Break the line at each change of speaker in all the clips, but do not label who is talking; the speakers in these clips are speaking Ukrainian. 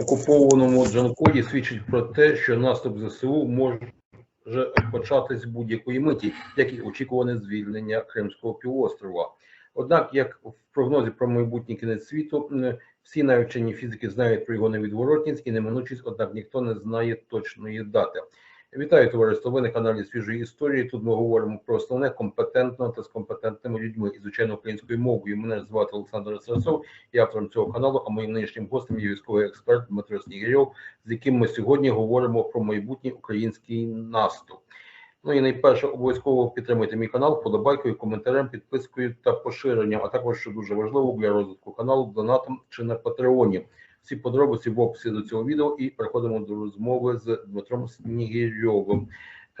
окупованому, Джанкоді свідчить про те, що наступ ЗСУ може початись будь-якої миті, як і очікуване звільнення Кримського півострова. Однак, як в прогнозі про майбутній кінець світу, всі навчені фізики знають про його невідворотність і неминучість, однак ніхто не знає точної дати. Вітаю товариство. Ви на каналі свіжої історії. Тут ми говоримо про основне компетентно та з компетентними людьми і звичайно українською мовою. Мене звати Олександр Сарасов, я автором цього каналу. А моїм нинішнім гостем є військовий експерт Дмитро Снігирьов, з яким ми сьогодні говоримо про майбутній український наступ. Ну і найперше обов'язково підтримуйте мій канал вподобайкою, коментарем, підпискою та поширенням, а також що дуже важливо для розвитку каналу, донатом чи на Патреоні. Всі подробиці в описі до цього відео і переходимо до розмови з Дмитром Снігирьовим.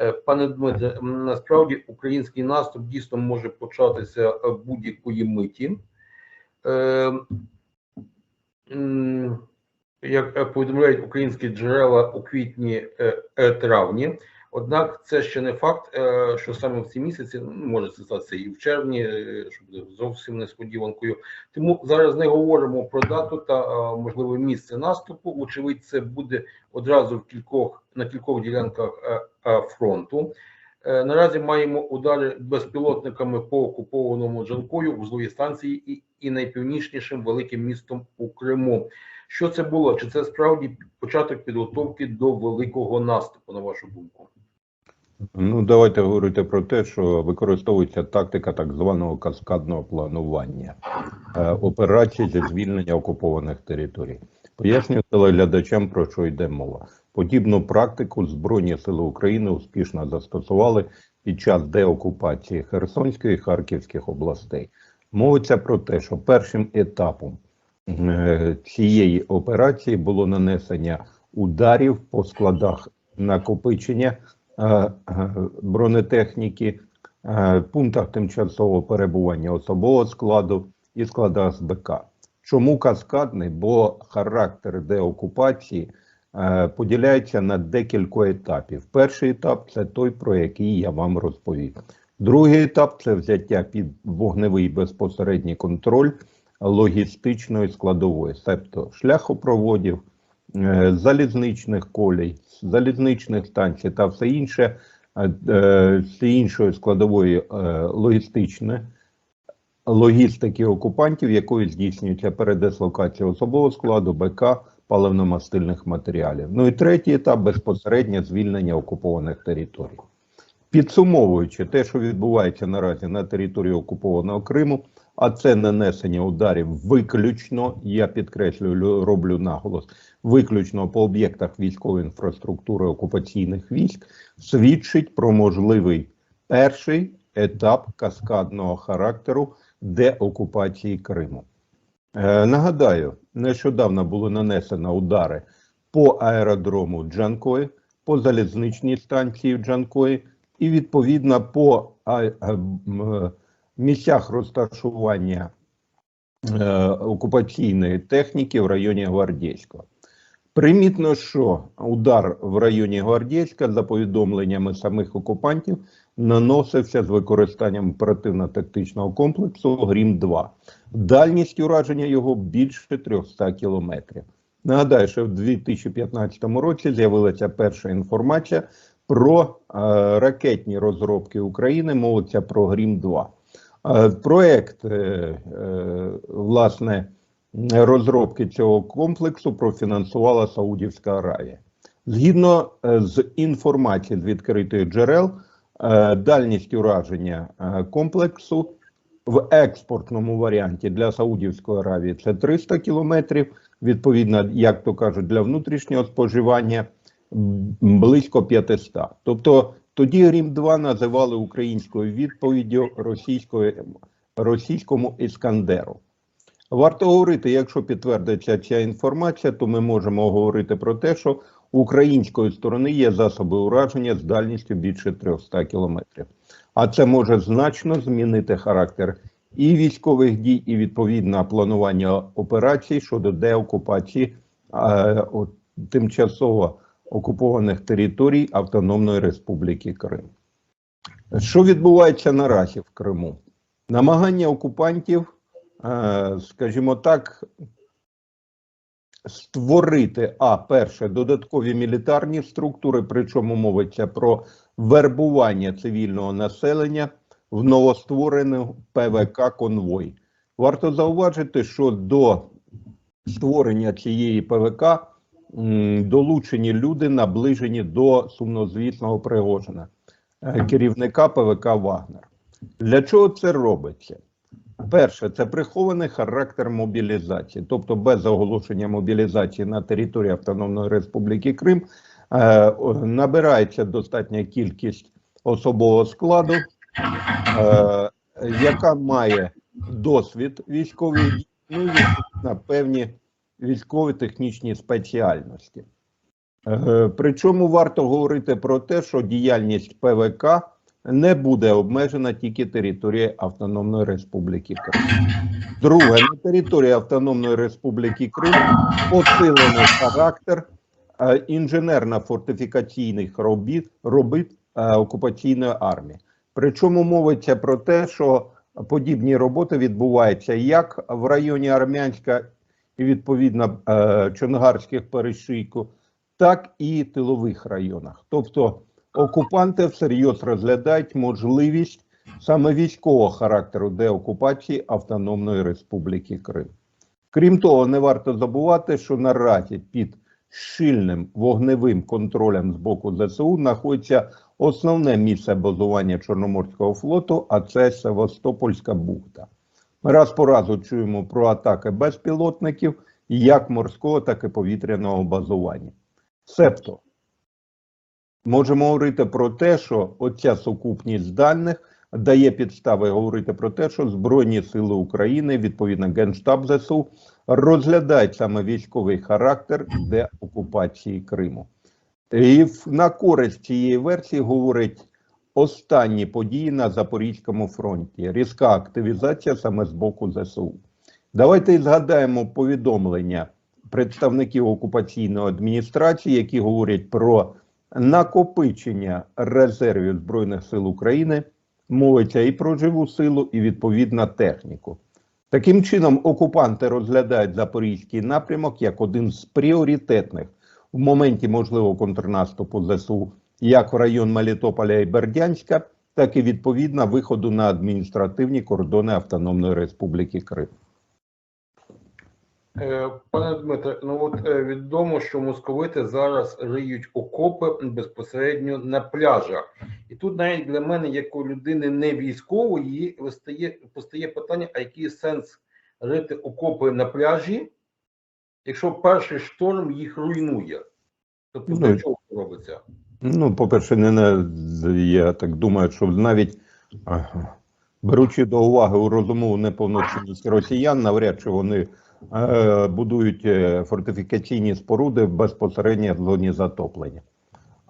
Е, Пане Дмитре, насправді український наступ дійсно може початися е, будь-якої миті. Е, Як повідомляють українські джерела у квітні травні. Однак це ще не факт, е, що саме в ці місяці ну, може це статися і в червні, е, що буде зовсім несподіванкою. Тому зараз не говоримо про дату та е, можливе місце наступу. Очевидь, це буде одразу в кількох на кількох ділянках фронту. Наразі маємо удари безпілотниками по окупованому Джанкою, вузловій станції і, і найпівнічнішим великим містом у Криму. Що це було? Чи це справді початок підготовки до великого наступу, на вашу думку?
Ну, давайте говорити про те, що використовується тактика так званого каскадного планування е, операцій зі звільнення окупованих територій. Пояснюю телеглядачам, про що йде мова. Подібну практику Збройні сили України успішно застосували під час деокупації Херсонської і Харківських областей. Мовиться про те, що першим етапом е, цієї операції було нанесення ударів по складах накопичення бронетехніки, е, пунктах тимчасового перебування особового складу і складах СБК. Чому каскадний? Бо характер деокупації е, поділяється на декілька етапів. Перший етап це той, про який я вам розповів. Другий етап це взяття під вогневий безпосередній контроль логістичної складової, тобто шляхопроводів, е, залізничних колій, залізничних станцій та все інше, е, е, все іншої складової е, логістичне логістики окупантів, якою здійснюється передислокація особового складу, БК, паливно-мастильних матеріалів. Ну і третій етап безпосереднє звільнення окупованих територій. Підсумовуючи те, що відбувається наразі на території окупованого Криму, а це нанесення ударів виключно, я підкреслюю, роблю наголос, виключно по об'єктах військової інфраструктури окупаційних військ, свідчить про можливий перший етап каскадного характеру деокупації Криму. Е, нагадаю, нещодавно було нанесено удари по аеродрому Джанкої, по залізничній станції Джанкої і відповідно по а, а, місцях розташування е, окупаційної техніки в районі Гвардійського. Примітно, що удар в районі Гвардійська, за повідомленнями самих окупантів, наносився з використанням оперативно-тактичного комплексу Грім-2. Дальність ураження його більше 300 кілометрів. Нагадаю, що в 2015 році з'явилася перша інформація про е, ракетні розробки України. Мовиться про Грім-2. Е, проект, е, е, власне, розробки цього комплексу профінансувала Саудівська Аравія. Згідно з інформацією з відкритих джерел, дальність ураження комплексу в експортному варіанті для Саудівської Аравії це 300 кілометрів. Відповідно, як то кажуть, для внутрішнього споживання близько 500. Тобто тоді Грім 2 називали українською відповіддю російської, російському іскандеру. Варто говорити, якщо підтвердиться ця інформація, то ми можемо говорити про те, що української сторони є засоби ураження з дальністю більше 300 кілометрів. А це може значно змінити характер і військових дій, і відповідно планування операцій щодо деокупації е, от, тимчасово окупованих територій Автономної Республіки Крим. Що відбувається наразі в Криму? Намагання окупантів, е, скажімо так, створити а перше додаткові мілітарні структури, причому мовиться про вербування цивільного населення в новостворену ПВК конвой. Варто зауважити, що до створення цієї ПВК долучені люди, наближені до сумнозвісного Пригожина, е, керівника ПВК Вагнер. Для чого це робиться? Перше, це прихований характер мобілізації, тобто без оголошення мобілізації на території Автономної Республіки Крим е, набирається достатня кількість особового складу, е, яка має досвід військовий дій, ну на певні військові технічні спеціальності. Е, Причому варто говорити про те, що діяльність ПВК не буде обмежена тільки територією Автономної Республіки Крим. Друге, на території Автономної Республіки Крим посилений характер е, інженерно-фортифікаційних робіт, робіт е, окупаційної армії. Причому мовиться про те, що подібні роботи відбуваються як в районі Армянська і відповідно е, Чонгарських перешийку, так і тилових районах. Тобто окупанти всерйоз розглядають можливість саме військового характеру деокупації Автономної Республіки Крим. Крім того, не варто забувати, що наразі під щільним вогневим контролем з боку ЗСУ знаходиться основне місце базування Чорноморського флоту, а це Севастопольська бухта. Ми раз по разу чуємо про атаки безпілотників як морського, так і повітряного базування. Себто, можемо говорити про те, що оця сукупність даних дає підстави говорити про те, що Збройні Сили України, відповідно Генштаб ЗСУ, розглядають саме військовий характер деокупації Криму. І на користь цієї версії говорить останні події на Запорізькому фронті. Різка активізація саме з боку ЗСУ. Давайте згадаємо повідомлення представників окупаційної адміністрації, які говорять про накопичення резервів Збройних сил України. Мовиться і про живу силу, і відповідно техніку. Таким чином, окупанти розглядають запорізький напрямок як один з пріоритетних в моменті можливого контрнаступу ЗСУ як в район Мелітополя і Бердянська, так і відповідно виходу на адміністративні кордони Автономної Республіки Крим.
Е, Пане Дмитре, ну от е, відомо, що московити зараз риють окопи безпосередньо на пляжах. І тут навіть для мене, як у людини не військової, постає, постає питання, а який сенс рити окопи на пляжі, якщо перший шторм їх руйнує? Тобто
Ну,
для чого це робиться?
Ну, по-перше, не, не я так думаю, що навіть беручи до уваги у розумову неповноцінність росіян, навряд чи вони е, будують е, фортифікаційні споруди безпосередньо в зоні затоплення.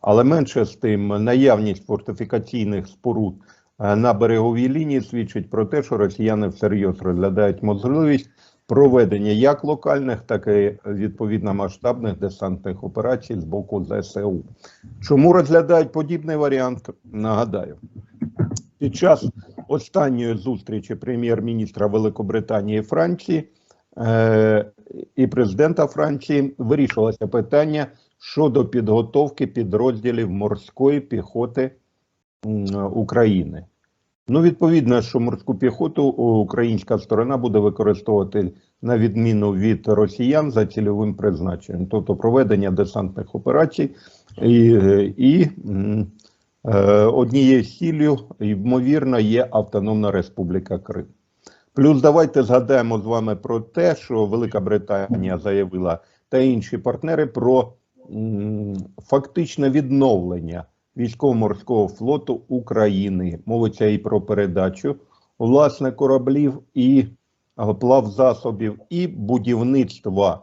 Але менше з тим, наявність фортифікаційних споруд е, на береговій лінії свідчить про те, що росіяни всерйоз розглядають можливість проведення як локальних, так і відповідно масштабних десантних операцій з боку ЗСУ. Чому розглядають подібний варіант? Нагадаю, під час останньої зустрічі прем'єр-міністра Великобританії і Франції е, і президента Франції вирішилося питання щодо підготовки підрозділів морської піхоти України. Ну, відповідно, що морську піхоту українська сторона буде використовувати на відміну від росіян за цільовим призначенням, тобто проведення десантних операцій і, і е, однією з ймовірно, є Автономна Республіка Крим. Плюс давайте згадаємо з вами про те, що Велика Британія заявила та інші партнери про м, фактичне відновлення військово-морського флоту України. Мовиться і про передачу власне кораблів і плавзасобів, і будівництва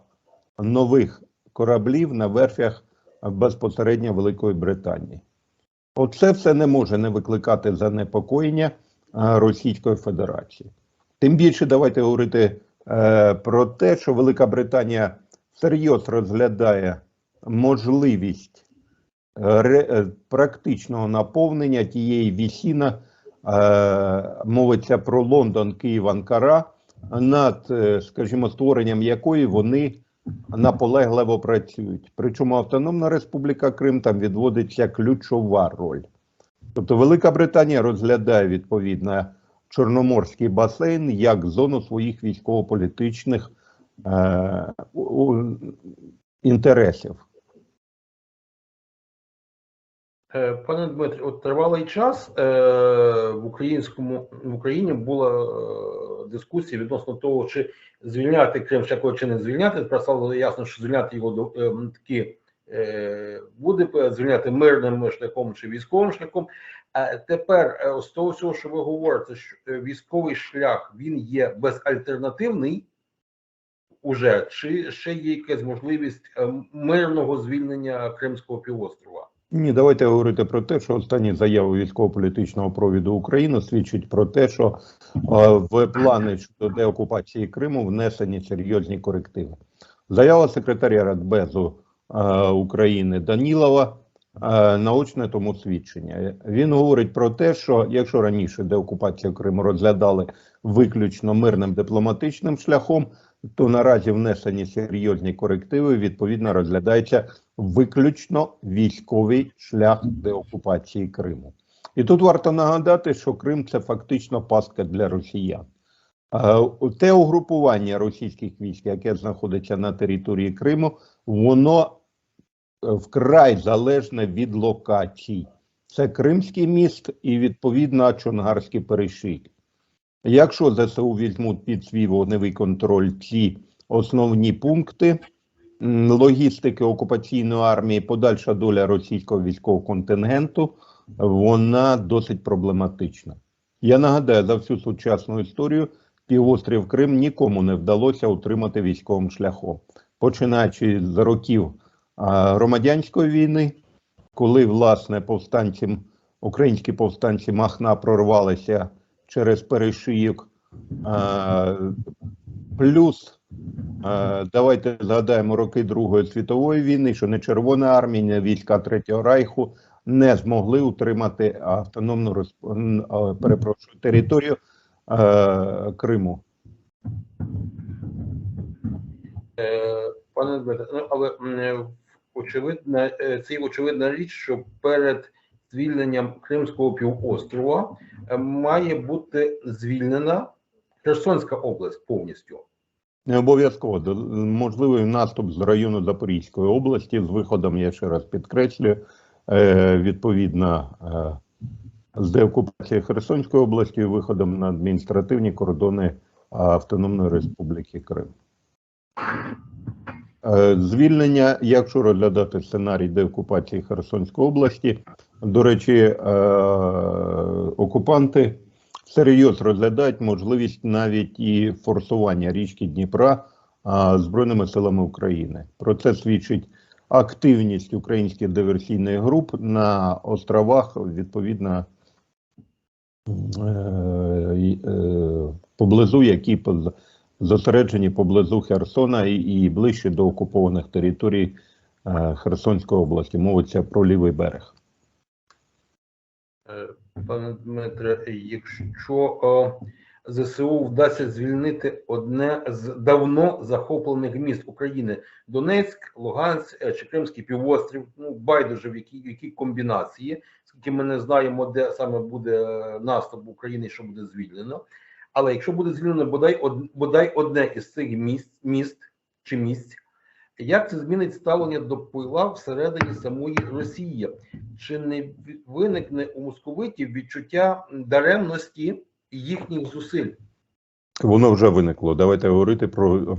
нових кораблів на верфях безпосередньо Великої Британії. Оце все не може не викликати занепокоєння Російської Федерації. Тим більше давайте говорити е, про те, що Велика Британія всерйоз розглядає можливість практичного наповнення тієї вісіна, е, мовиться про Лондон, Київ, Анкара, над, е, скажімо, створенням якої вони наполегливо працюють. Причому Автономна Республіка Крим там відводиться ключова роль. Тобто Велика Британія розглядає відповідно Чорноморський басейн як зону своїх військово-політичних е, інтересів.
Пане Дмитрі, от тривалий час е, в українському в Україні була е, дискусія відносно того, чи звільняти Крим Шляхова, чи не звільняти. Тепер ясно, що звільняти його е, таки е, буде е, звільняти мирним шляхом чи військовим шляхом. А тепер е, з того всього, що ви говорите, що е, військовий шлях він є безальтернативний. Уже чи ще є якась можливість е, мирного звільнення Кримського півострова?
Ні, давайте говорити про те, що останні заяви військово-політичного провіду України свідчать про те, що е, в плани щодо деокупації Криму внесені серйозні корективи. Заява секретаря Радбезу е, України Данілова е, наочне тому свідчення. Він говорить про те, що якщо раніше деокупацію Криму розглядали виключно мирним дипломатичним шляхом, то наразі внесені серйозні корективи, відповідно розглядається виключно військовий шлях деокупації Криму. І тут варто нагадати, що Крим це фактично пастка для росіян. Е, Те угрупування російських військ, яке знаходиться на території Криму, воно е, вкрай залежне від локацій. Це Кримський міст і відповідно Чонгарський перешийк. Якщо ЗСУ візьмуть під свій вогневий контроль ці основні пункти логістики окупаційної армії, подальша доля російського військового контингенту, вона досить проблематична. Я нагадаю, за всю сучасну історію півострів Крим нікому не вдалося утримати військовим шляхом, починаючи з років громадянської війни, коли власне повстанці, українські повстанці Махна прорвалися через перешийок. Плюс давайте згадаємо роки Другої світової війни, що не Червона армія, не війська Третього Райху не змогли утримати автономну розп- перепрошую, територію Криму.
Е, Пане Дмитре, ну але е, очевидно, е, це очевидна річ, що перед звільненням Кримського півострова е, має бути звільнена Херсонська область повністю.
Не обов'язково можливий наступ з району Запорізької області з виходом, я ще раз підкреслюю, е, відповідно е, з деокупації Херсонської області і виходом на адміністративні кордони Автономної Республіки Крим. Звільнення, якщо розглядати сценарій деокупації Херсонської області, до речі, е, окупанти всерйоз розглядають можливість навіть і форсування річки Дніпра Збройними силами України. Про це свідчить активність українських диверсійних груп на островах, відповідно, е, е, поблизу, які зосереджені поблизу Херсона і, ближче до окупованих територій е, Херсонської області. Мовиться про лівий берег.
Е, Пане Дмитре, якщо е, ЗСУ вдасться звільнити одне з давно захоплених міст України Донецьк, Луганськ е, чи Кримський півострів, ну байдуже в які, які комбінації, скільки ми не знаємо, де саме буде наступ України, що буде звільнено. Але якщо буде звільнено бодай од, бодай одне із цих міст, міст чи місць, як це змінить ставлення до пила всередині самої Росії? Чи не виникне у московитів відчуття даремності їхніх зусиль?
Воно вже виникло. Давайте говорити про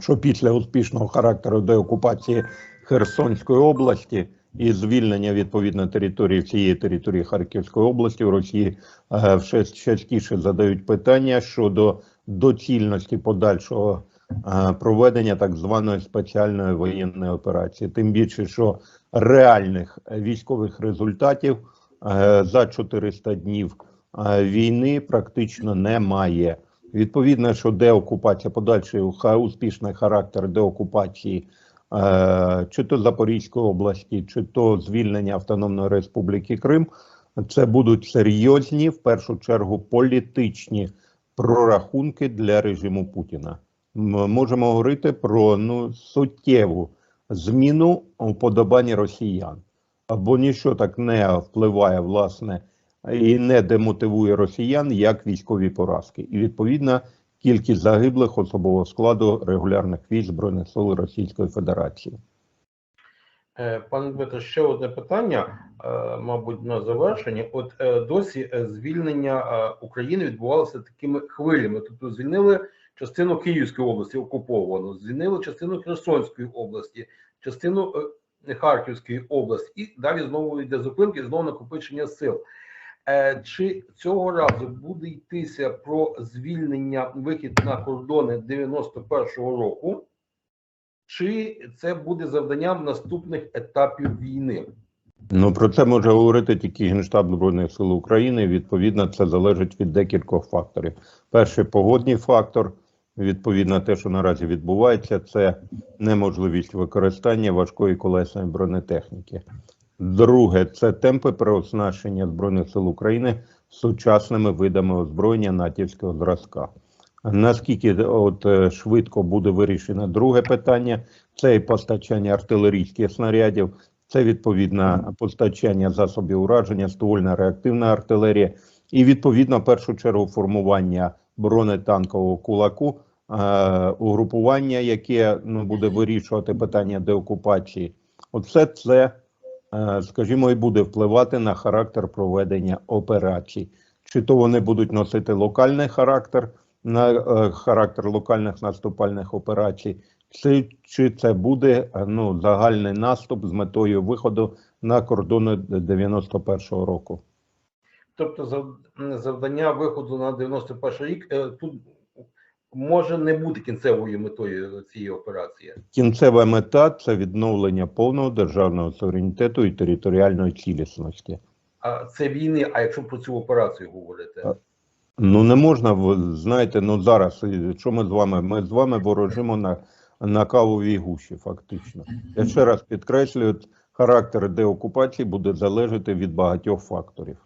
що після успішного характеру деокупації Херсонської області і звільнення відповідно території всієї території Харківської області в Росії все частіше задають питання щодо доцільності подальшого проведення так званої спеціальної воєнної операції. Тим більше, що реальних військових результатів е, за 400 днів е, війни практично немає. Відповідно, що деокупація, подальший успішний характер деокупації е, чи то Запорізької області, чи то звільнення Автономної Республіки Крим, це будуть серйозні, в першу чергу, політичні прорахунки для режиму Путіна. Можемо говорити про ну, суттєву зміну вподобання росіян. Або ніщо так не впливає, власне, і не демотивує росіян, як військові поразки. І відповідно кількість загиблих особового складу регулярних військ Збройних сил Російської Федерації.
Е, Пане Дмитро, ще одне питання, е, мабуть, на завершення. От е, досі звільнення України відбувалося такими хвилями. Тобто звільнили частину Київської області окуповану, звільнили частину Херсонської області, частину Харківської області, і далі знову йде зупинки, знову накопичення сил. Чи цього разу буде йтися про звільнення вихід на кордони 91-го року? Чи це буде завданням наступних етапів війни?
Ну про це може говорити тільки Генштаб Збройних сил України. Відповідно, це залежить від декількох факторів. Перший погодний фактор, відповідно, те, що наразі відбувається, це неможливість використання важкої колесної бронетехніки. Друге, це темпи переоснащення Збройних сил України сучасними видами озброєння натівського зразка. Наскільки от е, швидко буде вирішено друге питання, це і постачання артилерійських снарядів, це відповідно постачання засобів ураження, ствольна реактивна артилерія, і відповідно в першу чергу формування бронетанкового кулаку, е, угрупування, яке ну, буде вирішувати питання деокупації. Оце це, е, скажімо, і буде впливати на характер проведення операцій. Чи то вони будуть носити локальний характер, на е, характер локальних наступальних операцій, чи, чи це буде е, ну, загальний наступ з метою виходу на кордони 91-го року?
Тобто, завдання виходу на 91 рік е, тут може не бути кінцевою метою цієї операції.
Кінцева мета це відновлення повного державного суверенітету і територіальної цілісності.
А це війни. А якщо про цю операцію говорити,
Ну не можна, знаєте, ну зараз, що ми з вами? Ми з вами ворожимо на, на кавовій гущі, фактично. Я ще раз підкреслюю, характер деокупації буде залежати від багатьох факторів.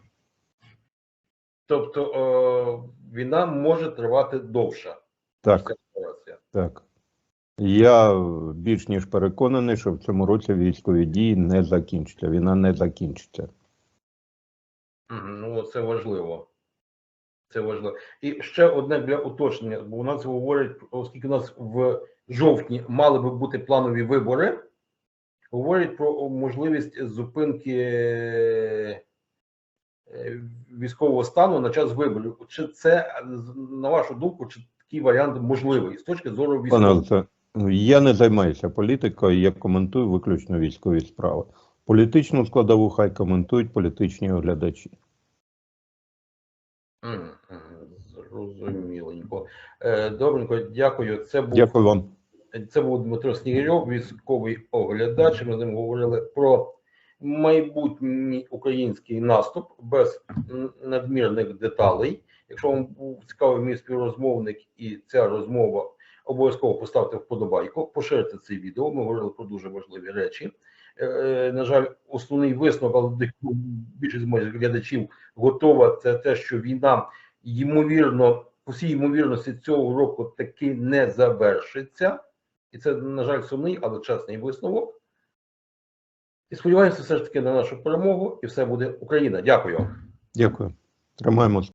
тобто е, війна може тривати довше.
Так, так. Я більш ніж переконаний, що в цьому році військові дії не закінчаться. Війна не закінчиться.
Ну, це важливо. Це важливо. І ще одне для уточнення, бо у нас говорять, оскільки у нас в жовтні мали би бути планові вибори, говорять про можливість зупинки е, військового стану на час виборів. Чи це, на вашу думку, чи такий варіант можливий з точки зору військового?
Я не займаюся політикою, я коментую виключно військові справи. Політичну складову хай коментують політичні оглядачі.
Зрозуміленько. Е, Добренько, дякую. Це був
Дякую вам.
Це був Дмитро Снігирьов, військовий оглядач. Ми з ним говорили про майбутній український наступ без надмірних деталей. Якщо вам був цікавий мій співрозмовник і ця розмова, обов'язково поставте вподобайку, поширте це відео. Ми говорили про дуже важливі речі. Е, На жаль, основний висновок, але більшість моїх глядачів готова, це те, що війна ймовірно, по всій ймовірності цього року таки не завершиться. І це, на жаль, сумний, але чесний висновок. І сподіваємося все ж таки на нашу перемогу, і все буде Україна. Дякую.
Дякую. Тримаємось.